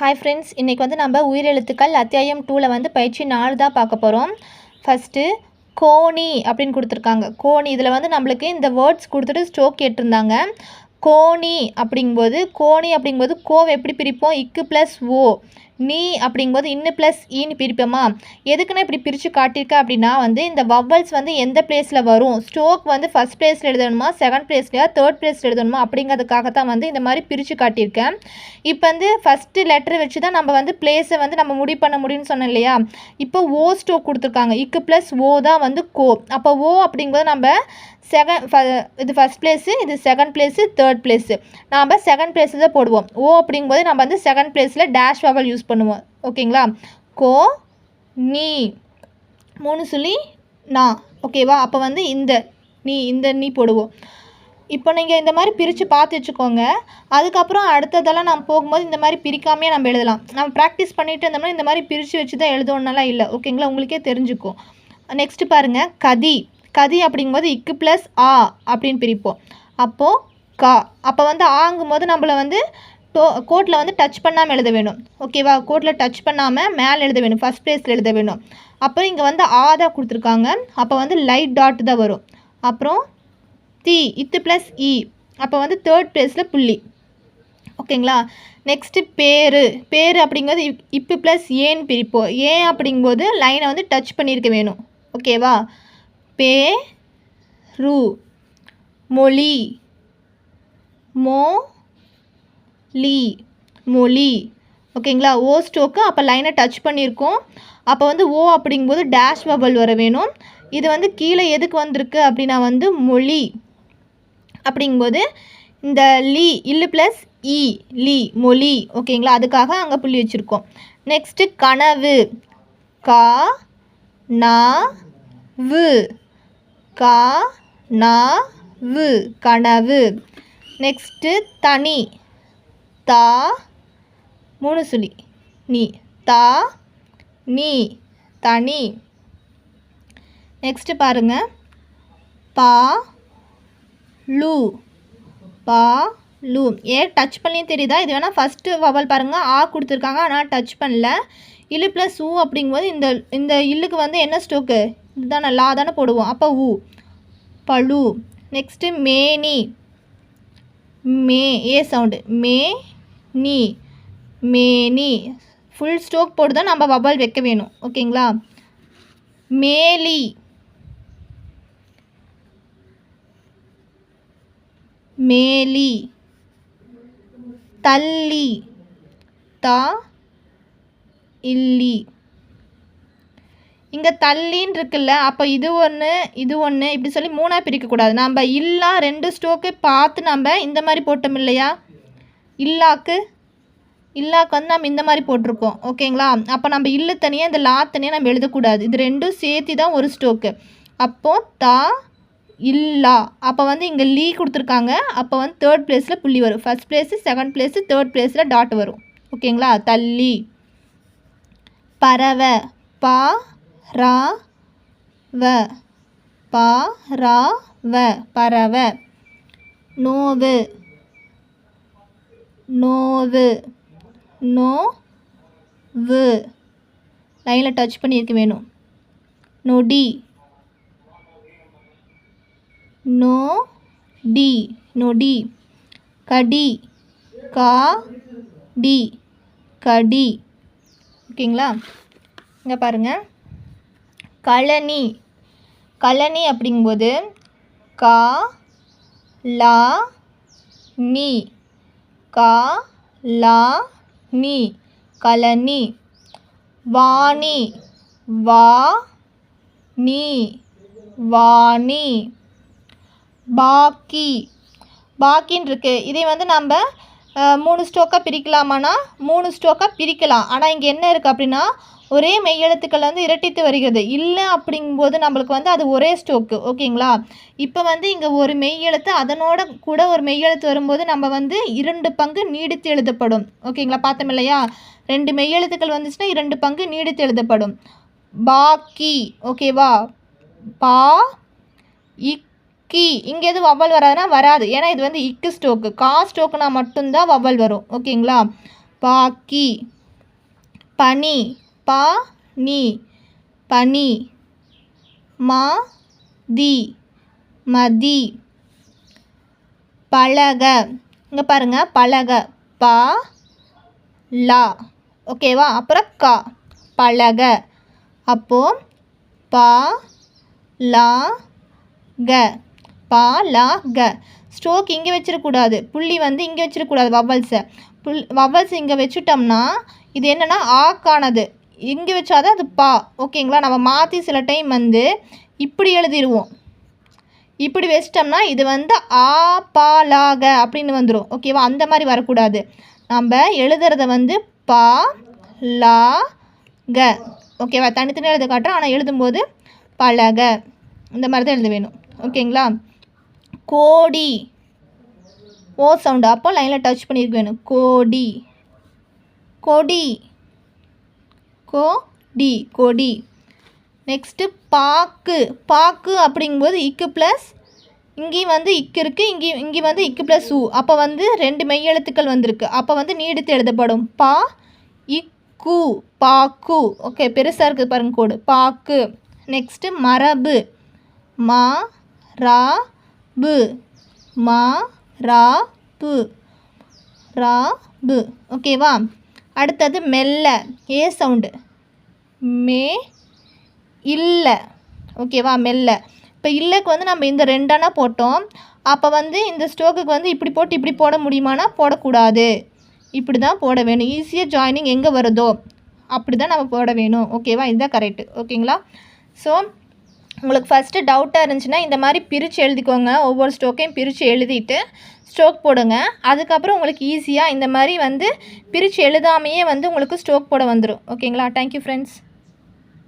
Hi friends இன்றைக்கி வந்து நம்ம உயிரெழுத்துக்கள் அத்தியாயம் டூவில் வந்து பயிற்சி நாலு தான் பார்க்க போகிறோம் ஃபஸ்ட்டு கோணி அப்படின்னு கொடுத்துருக்காங்க. கோணி இதில் வந்து நம்மளுக்கு இந்த வேர்ட்ஸ் கொடுத்துட்டு ஸ்ட்ரோக் கேட்டிருந்தாங்க. கோணி அப்படிங்கும்போது கோணி அப்படிங்கும்போது கோவை எப்படி பிரிப்போம்? இக்கு ப்ளஸ் ஓ. நீ அப்படிங்கும்போது இன்னு ப்ளஸ் ஈன்னு பிரிப்போமா எதுக்குன்னா இப்படி பிரித்து காட்டியிருக்கேன் அப்படின்னா வந்து இந்த வவ்வல்ஸ் வந்து எந்த பிளேஸில் வரும்? ஸ்ட்ரோக் வந்து ஃபஸ்ட் பிளேஸில் எழுதணுமா? செகண்ட் பிளேஸ்லையா தேர்ட் பிளேஸில் எழுதணுமா? அப்படிங்கிறதுக்காக தான் வந்து இந்த மாதிரி பிரித்து காட்டியிருக்கேன். இப்போ வந்து ஃபஸ்ட்டு லெட்டர் வச்சு தான் நம்ம வந்து பிளேஸை வந்து நம்ம முடிவு பண்ண முடியும்னு சொன்னேன் இல்லையா? இப்போ ஓ ஸ்ட்ரோக் கொடுத்துருக்காங்க. இக்கு ப்ளஸ் ஓ தான் வந்து கோ அப்போ ஓ அப்படிங்கும்போது நம்ம செகண்ட் இது ஃபஸ்ட் பிளேஸு இது செகண்ட் பிளேஸு தேர்ட் பிளேஸு நாம் செகண்ட் பிளேஸில் தான் போடுவோம். ஓ அப்படிங்கும்போது நம்ம வந்து செகண்ட் பிளேஸில் டேஷ் வவல் யூஸ் பண்ணுவோம். ஓகேங்களா? கோ நீ. மூணு சொல்லி நான் ஓகேவா? அப்போ வந்து இந்த. நீ இந்த நீ போடுவோம். இப்போ நீங்கள் இந்த மாதிரி பிரித்து பார்த்து வச்சுக்கோங்க. அதுக்கப்புறம் அடுத்ததெல்லாம் நம்ம போகும்போது இந்த மாதிரி பிரிக்காமையே நம்ம எழுதலாம். நம்ம ப்ராக்டிஸ் பண்ணிட்டு இருந்தோம்னா இந்த மாதிரி பிரித்து வச்சு தான் எழுதணும்னாலாம் இல்லை. ஓகேங்களா? உங்களுக்கே தெரிஞ்சுக்கும். நெக்ஸ்ட்டு பாருங்கள் கதி. கதி அப்படிங்கும்போது இக்கு ப்ளஸ் ஆ அப்படின்னு பிரிப்போம். அப்போது கா. அப்போ வந்து ஆங்கும்போது நம்மளை வந்து டோ கோட்டில் வந்து டச் பண்ணாமல் எழுத வேணும். ஓகேவா கோட்டில் டச் பண்ணாமல் மேலே எழுத வேணும். ஃபஸ்ட் ப்ளேஸில் எழுத வேணும். அப்புறம் இங்கே வந்து ஆ தான் கொடுத்துருக்காங்க. அப்போ வந்து லைட் டாட் தான் வரும். அப்புறம் தி இத்து ப்ளஸ் இ அப்போ வந்து தேர்ட் ப்ளேஸில் புள்ளி. ஓகேங்களா நெக்ஸ்ட்டு பேர். பேர் அப்படிங்கும்போது இப் இப்பு ப்ளஸ் ஏன்னு பிரிப்போம். ஏன் அப்படிங்கும்போது லைனை வந்து டச் பண்ணியிருக்க வேணும். ஓகேவா பே ரு மொழி மோ லீ மொழி ஓகேங்களா? ஓ ஸ்டோக்கு அப்போ லைனை டச் பண்ணியிருக்கோம் அப்போ வந்து ஓ அப்படிங்கும்போது டேஷ் வபல் வர வேணும். இது வந்து கீழே எதுக்கு வந்திருக்கு அப்படின்னா வந்து மொழி. அப்படிங்கும்போது இந்த லீ இல்லு ப்ளஸ் இ லீ மொழி. ஓகேங்களா? அதுக்காக அங்கே புள்ளி வச்சுருக்கோம். நெக்ஸ்ட்டு கனவு. கா நா வு. கா நா வு. கனவு. நெக்ஸ்ட்டு தனி. தா மூணு சுழி நீ தா நீ தனி. நெக்ஸ்ட்டு பாருங்க. பா லூ. பா லூ. ஏன் டச் பண்ணி தெரியுதா? இது வேணால் ஃபஸ்ட்டு வவல் பாருங்கள் ஆ கொடுத்துருக்காங்க ஆனால் டச் பண்ணல. இல்லு ப்ளஸ் ஊ அப்படிங்கும்போது இந்த இந்த இல்லுக்கு வந்து என்ன ஸ்டோக்கு இதுதானே லா தானே போடுவோம். அப்போ ஊ பழு. நெக்ஸ்ட்டு மேனி. மே ஏ சவுண்டு மே நீ மேனி ஃபுல் ஸ்டோக் போட்டு தான் நம்ம வபல் வைக்க வேணும். ஓகேங்களா? மேலி. மேலி. தள்ளி. தா இல்லி. இங்கே தள்ளின்னு இருக்குல்ல அப்போ இது ஒன்று இது ஒன்று இப்படி சொல்லி மூணாக பிரிக்கக்கூடாது. நம்ம இல்லா ரெண்டு ஸ்டோக்கு பார்த்து நம்ம இந்த மாதிரி போட்டோம் இல்லையா? இல்லாக்கு இல்லாக்கு வந்து நம்ம இந்த மாதிரி போட்டிருக்கோம். ஓகேங்களா? அப்போ நம்ம இல்லு தனியாக இந்த லா தனியாக நம்ம எழுதக்கூடாது. இது ரெண்டும் சேர்த்து தான் ஒரு ஸ்டோக்கு. அப்போது தா இல்லா. அப்போ வந்து இங்கே லீ கொடுத்துருக்காங்க. அப்போ வந்து தேர்ட் பிளேஸில் புள்ளி வரும். First place second place third பிளேஸில் டாட் வரும். ஓகேங்களா? தள்ளி. பறவை பா ரா வ. பா ரா வ. பறவை. நோவு. நோவு. நோ வு லைனில் டச் பண்ணியிருக்க வேணும்? நொடி. நோ டி நொடி. கடி. கா டி கடி. ஓகேங்களா? இங்கே பாருங்கள் கழனி. கழனி அப்படிங்கும்போது கா லா நீ. கா லா நீ கலனி வாணி வா நீ வாணி. பாக்கி. பாக்கின்னு இருக்குது இதை வந்து நம்ம மூணு ஸ்டோக்காக பிரிக்கலாமானா மூணு ஸ்டோக்காக பிரிக்கலாம். ஆனால் இங்கே என்ன இருக்குது அப்படின்னா ஒரே மெய்யெழுத்துக்கள் வந்து இரட்டித்து வருகிறது. இல்லை அப்படிங்கும்போது நம்மளுக்கு வந்து அது ஒரே ஸ்டோக்கு. ஓகேங்களா? இப்போ வந்து இங்கே ஒரு மெய்யெழுத்து அதனோட கூட ஒரு மெய்யெழுத்து வரும்போது நம்ம வந்து இரண்டு பங்கு நீடித்து எழுதப்படும். ஓகேங்களா? பார்த்தோம் இல்லையா? ரெண்டு மெய்யெழுத்துக்கள் வந்துச்சுன்னா இரண்டு பங்கு நீடித்து எழுதப்படும். பாக்கி. ஓகேவா? பா இக்கி. இங்கே எதுவும் வவ்வல் வராதுன்னா வராது. ஏன்னா இது வந்து இக்கு ஸ்டோக்கு. கா ஸ்டோக்குனா மட்டும்தான் வவ்வல் வரும். ஓகேங்களா? பாக்கி. பனி. பா நீ பனி மா தி மதி. பழக. இங்கே பாருங்க பழக. பா லா. ஓகேவா? அப்புறம் கா. பழக. அப்போ பா லா க. பா லா க. ஸ்ட்ரோக் இங்கே வச்சிடக்கூடாது புள்ளி வந்து இங்கே வச்சிடக்கூடாது வவல்ஸை புல் வவல்ஸ் இங்கே வச்சுட்டோம்னா இது என்னென்னா ஆக்கானது. இங்கே வச்சாதான் அது பா. ஓகேங்களா? நம்ம மாற்றி சில டைம் வந்து இப்படி எழுதிடுவோம் இப்படி வச்சிட்டோம்னா இது வந்து ஆ பா லாக அப்படின்னு வந்துடும் ஓகேவா? அந்த மாதிரி வரக்கூடாது. நம்ம எழுதுறத வந்து பா லா க. ஓகேவா? தனித்தனியாக எழுத காட்டுறோம். ஆனால் எழுதும்போது பழக இந்த மாதிரி தான் எழுத வேணும். ஓகேங்களா? கோடி. O sound. அப்போ லைனில் டச் பண்ணியிருக்க வேணும். கோடி. கொடி. கோடி கொடி. நெக்ஸ்ட்டு பாக்கு. பாக்கு அப்படிங்கும்போது இக்கு ப்ளஸ் இங்கேயும் வந்து இக்கு இருக்குது இங்கேயும் இங்கே வந்து இக்கு ப்ளஸ் ஊ அப்போ வந்து ரெண்டு மெய் எழுத்துக்கள் வந்திருக்கு. அப்போ வந்து நீடித்து எழுதப்படும். பா இக்கு பாக்கு. ஓகே பெருசாக இருக்குது பாருங்க கோடு. பாக்கு. நெக்ஸ்ட்டு மரபு. மா ரா பு மா ரா பு ரா பு ஓகேவா அடுத்தது மெல்ல ஏ சவுண்டு. மே இல்லை. ஓகேவா மெல்ல. இப்போ இல்லைக்கு வந்து நம்ம இந்த ரெண்டானா போட்டோம். அப்போ வந்து இந்த ஸ்டோக்குக்கு வந்து இப்படி போட்டு இப்படி போட முடியுமானா போடக்கூடாது. இப்படி தான் போட வேணும். ஈஸியாக ஜாயினிங் எங்கே வருதோ அப்படி தான் நம்ம போட வேணும். ஓகேவா இதுதான் கரெக்டு ஓகேங்களா ஸோ உங்களுக்கு ஃபஸ்ட்டு டவுட்டாக இருந்துச்சுன்னா இந்த மாதிரி பிரித்து எழுதிக்கோங்க. ஒவ்வொரு ஸ்டோக்கையும் பிரித்து எழுதிட்டு ஸ்ட்ரோக் போடுங்க. அதுக்கப்புறம் உங்களுக்கு ஈஸியாக இந்த மாதிரி வந்து பிரித்து எழுதாமையே வந்து உங்களுக்கு ஸ்ட்ரோக் போட வந்துடும் ஓகேங்களா தேங்க்யூ ஃப்ரெண்ட்ஸ்